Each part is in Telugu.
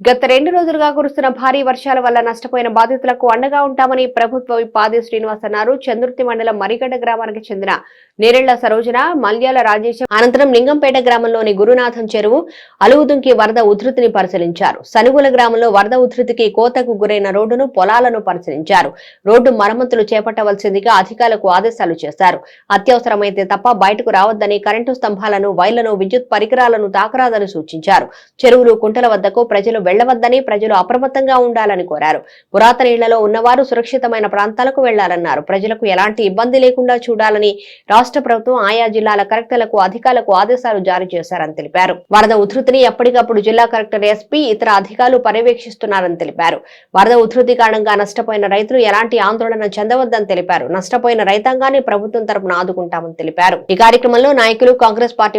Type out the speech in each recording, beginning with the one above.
గత రెండు రోజులుగా కురుస్తున్న భారీ వర్షాల వల్ల నష్టపోయిన బాధితులకు అండగా ఉంటామని ప్రభుత్వ విపాది శ్రీనివాస్ అన్నారు. చంద్రుర్తి మండలం మరిగడ్డ గ్రామానికి చెందిన నేరెళ్ళ సరోజన మల్యాల రాజేశం అనంతరం లింగంపేట గ్రామంలోని గురునాథం చెరువు అలుగుదుంకి వరద ఉధృతిని పరిశీలించారు. సనుగుల గ్రామంలో వరద ఉధృతికి కోతకు గురైన రోడ్డును పొలాలను పరిశీలించారు. రోడ్డు మరమ్మతులు చేపట్టవలసిందిగా అధికారులకు ఆదేశాలు చేశారు. అత్యవసరమైతే తప్ప బయటకు రావద్దని కరెంటు స్తంభాలను వైర్లను విద్యుత్ పరికరాలను తాకరాదని సూచించారు. చెరువులు కుంటల వద్దకు ప్రజలు వెళ్ళవద్దని ప్రజలు అప్రమత్తంగా ఉండాలని కోరారు. పురాతన ఇళ్ళలో ఉన్నవారు సురక్షితమైన ప్రాంతాలకు వెళ్ళాలన్నారు ప్రజలకు ఎలాంటి ఇబ్బంది లేకుండా చూడాలని రాష్ట్ర ప్రభుత్వం ఆయా జిల్లాల కలెక్టర్లకు అధికారులకు ఆదేశాలు జారీ చేశారని తెలిపారు. వరద ఉధృతిని ఎప్పటికప్పుడు జిల్లా కలెక్టర్ ఎస్పీ ఇతర అధికారులు పర్యవేక్షిస్తున్నారని తెలిపారు. వరద ఉధృతి కారణంగా నష్టపోయిన రైతులు ఎలాంటి ఆందోళన చెందవద్దని తెలిపారు. నష్టపోయిన రైతాంగాన్ని ప్రభుత్వం తరపున ఆదుకుంటామని తెలిపారు. ఈ కార్యక్రమంలో నాయకులు కాంగ్రెస్ పార్టీ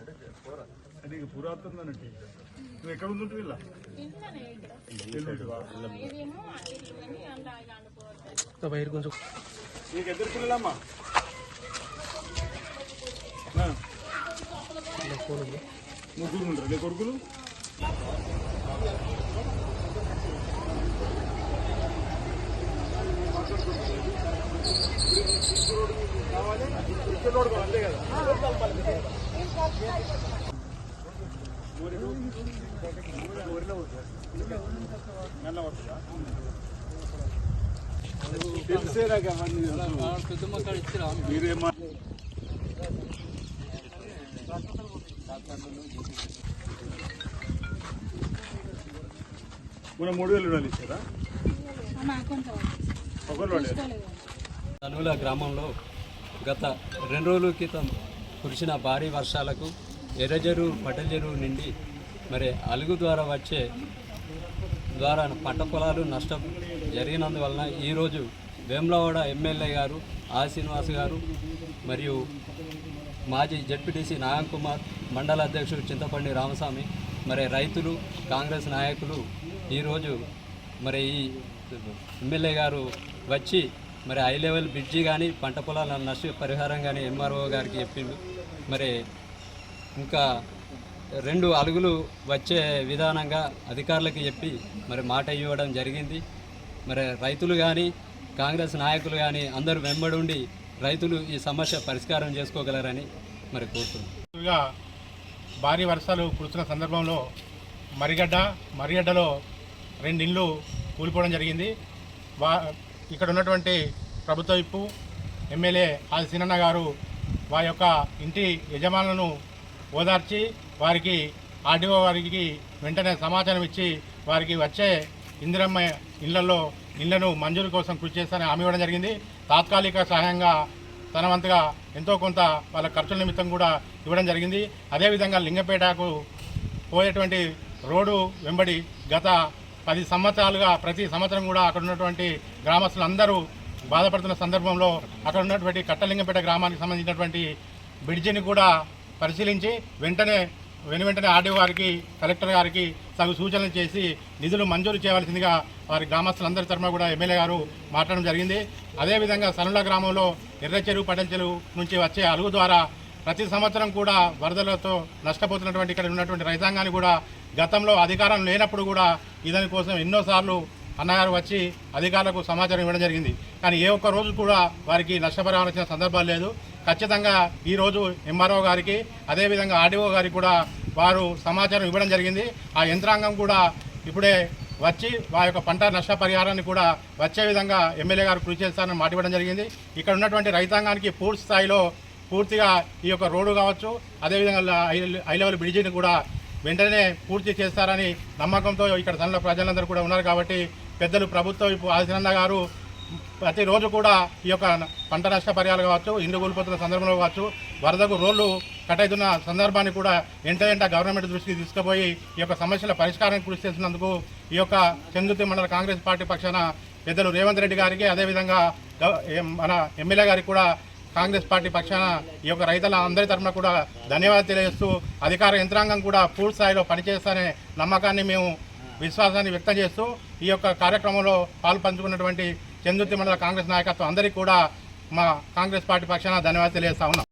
ఇక పురాతన నువ్వు ఎక్కడ ఉంటుంటే వీళ్ళ? నీకు ఎద్దరు పిల్లలమ్మా? ఆ. ముగ్గురు ఉంటారు నీ కొడుకులు? తెలిసేదాకా మీరేమా మూడు వేలు రుణాలు ఇచ్చారా ఒకరు తనుల గ్రామంలో గత రెండు రోజుల క్రితం కురిసిన భారీ వర్షాలకు ఎర్రజెరు పటజెరువు నిండి మరి అలుగు ద్వారా వచ్చే ద్వారా పంట పొలాలు నష్టం జరిగినందువలన ఈరోజు వేములవాడ ఎమ్మెల్యే గారు ఆ శ్రీనివాస్ గారు మరియు మాజీ జడ్పీటీసీ నాగన్ కుమార్ మండల అధ్యక్షుడు చింతపండి రామస్వామి మరి రైతులు కాంగ్రెస్ నాయకులు ఈరోజు మరి ఈ ఎమ్మెల్యే గారు వచ్చి మరి హై లెవెల్ బ్రిడ్జి కానీ పంట పొలాల నష్ట పరిహారం కానీ ఎంఆర్ఓ గారికి చెప్పిండు. మరి ఇంకా రెండు అలుగులు వచ్చే విధానంగా అధికారులకు చెప్పి మరి మాట ఇవ్వడం జరిగింది. మరి రైతులు కానీ కాంగ్రెస్ నాయకులు కానీ అందరూ వెంబడి రైతులు ఈ సమస్య పరిష్కారం చేసుకోగలరని మరి కోరుతున్నాం. భారీ వర్షాలు కురుస్తున్న సందర్భంలో మరిగడ్డ మరిగడ్డలో రెండు ఇండ్లు కూలిపోవడం జరిగింది. వా ఇక్కడ ఉన్నటువంటి ప్రభుత్వ విప్పు ఎమ్మెల్యే ఆది సినన్న గారు వారి యొక్క ఇంటి యజమానులను ఓదార్చి వారికి ఆర్డీఓ వారికి వెంటనే సమాచారం ఇచ్చి వారికి వచ్చే ఇందిరమ్మ ఇళ్ళలో ఇళ్ళను మంజూరు కోసం కృషి చేస్తారని హామీ ఇవ్వడం జరిగింది. తాత్కాలిక సహాయంగా తన వంతుగా ఎంతో కొంత వాళ్ళ ఖర్చుల నిమిత్తం కూడా ఇవ్వడం జరిగింది. అదేవిధంగా లింగపేటకు పోయేటువంటి రోడ్డు వెంబడి గత పది సంవత్సరాలుగా ప్రతి సంవత్సరం కూడా అక్కడ ఉన్నటువంటి గ్రామస్తులందరూ బాధపడుతున్న సందర్భంలో అక్కడ ఉన్నటువంటి కట్టలింగంపేట గ్రామానికి సంబంధించినటువంటి బ్రిడ్జిని కూడా పరిశీలించి వెంటనే వెను వెంటనే ఆర్డీఓ గారికి కలెక్టర్ గారికి తగు సూచనలు చేసి నిధులు మంజూరు చేయవలసిందిగా వారి గ్రామస్తులందరి తరఫున కూడా ఎమ్మెల్యే గారు మాట్లాడడం జరిగింది. అదేవిధంగా సనుల గ్రామంలో ఎర్రచెరువు చెరువు నుంచి వచ్చే అలుగు ద్వారా ప్రతి సంవత్సరం కూడా వరదలతో నష్టపోతున్నటువంటి ఇక్కడ ఉన్నటువంటి రైతాంగాన్ని కూడా గతంలో అధికారం లేనప్పుడు కూడా ఇదని కోసం ఎన్నోసార్లు అన్నగారు వచ్చి అధికారులకు సమాచారం ఇవ్వడం జరిగింది. కానీ ఏ ఒక్క రోజు కూడా వారికి నష్టపరిహారం వచ్చిన సందర్భాలు లేదు. ఖచ్చితంగా ఈరోజు ఎంఆర్ఓ గారికి అదేవిధంగా ఆర్డీఓ గారికి కూడా వారు సమాచారం ఇవ్వడం జరిగింది. ఆ యంత్రాంగం కూడా ఇప్పుడే వచ్చి వారి యొక్క పంట నష్టపరిహారాన్ని కూడా వచ్చే విధంగా ఎమ్మెల్యే గారు కృషి చేస్తారని మాట ఇవ్వడం జరిగింది. ఇక్కడ ఉన్నటువంటి రైతాంగానికి పూర్తి స్థాయిలో పూర్తిగా ఈ యొక్క రోడ్డు కావచ్చు. అదేవిధంగా హై- హై లెవెల్ బ్రిడ్జిని కూడా వెంటనే పూర్తి చేస్తారని నమ్మకంతో ఇక్కడ తనలో ప్రజలందరూ కూడా ఉన్నారు కాబట్టి పెద్దలు ప్రభుత్వం ఇప్పుడు ఆదినన్న గారు ప్రతిరోజు కూడా ఈ యొక్క పంట నష్ట పరిహారాలు కావచ్చు ఇండ్లు కూలిపోతున్న సందర్భంలో కావచ్చు వరదకు రోడ్లు కట్టయితున్న సందర్భాన్ని కూడా ఎంట ఎంట గవర్నమెంట్ దృష్టికి తీసుకుపోయి ఈ యొక్క సమస్యల పరిష్కారానికి కృషి చేసినందుకు ఈ యొక్క చందుతి మండల కాంగ్రెస్ పార్టీ పక్షాన పెద్దలు రేవంత్ రెడ్డి గారికి అదేవిధంగా మన ఎమ్మెల్యే గారికి కూడా కాంగ్రెస్ పార్టీ పక్షాన ఈ యొక్క రైతుల అందరి తరఫున కూడా ధన్యవాదాలు తెలియజేస్తూ అధికార యంత్రాంగం కూడా పూర్తి స్థాయిలో పనిచేస్తారనే నమ్మకాన్ని మేము విశ్వాసాన్ని వ్యక్తం చేస్తూ ఈ యొక్క కార్యక్రమంలో పాలు పంచుకున్నటువంటి చందుర్తి మండల కాంగ్రెస్ నాయకత్వం అందరికీ కూడా మా కాంగ్రెస్ పార్టీ పక్షాన ధన్యవాదాలు తెలియజేస్తా ఉన్నాం.